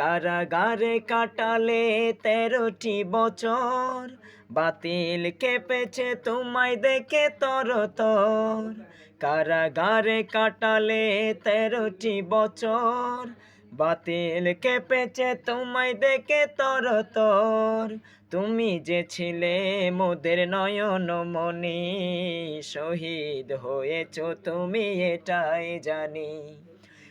কারাগারে কাটালে তেরোটি বছর। বাতিল কেঁপেছে তোমায় দেখে তর তর কারাগারে কাটালে তেরোটি বছর। বাতিল কেঁপেছে তোমায় দেখে তর তর তুমি যে ছিলে মোদের নয়ন মনি শহীদ হয়েছ তুমি এটাই জানি।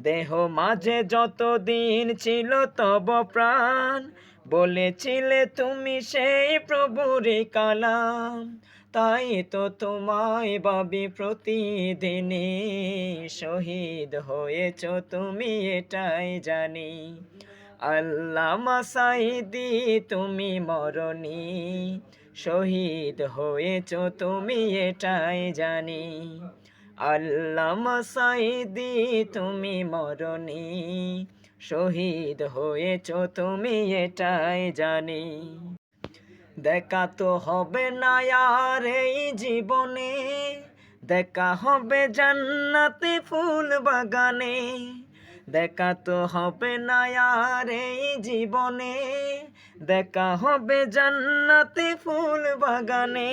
দেহ মাঝে যতদিন ছিল তব প্রাণ। বলেছিলে তুমি সেই প্রভুরে কালাম। তাই তো তোমায় বাবি প্রতিদিনই শহীদ হয়েছ তুমি, এটাই জানি। আল্লাহ মাসাইদি তুমি মরণি, শহীদ হয়েছ তুমি, এটাই জানি। আল্লাহ মাসাইদি তুমি মরণি। শহীদ হয়েছ তুমি, এটাই জানি। দেখা তো হবে না আর এই জীবনে। দেখা হবে জান্নাতে ফুল বাগানে। দেখা তো হবে না আর এই জীবনে। দেখা হবে জান্নাতে ফুল বাগানে।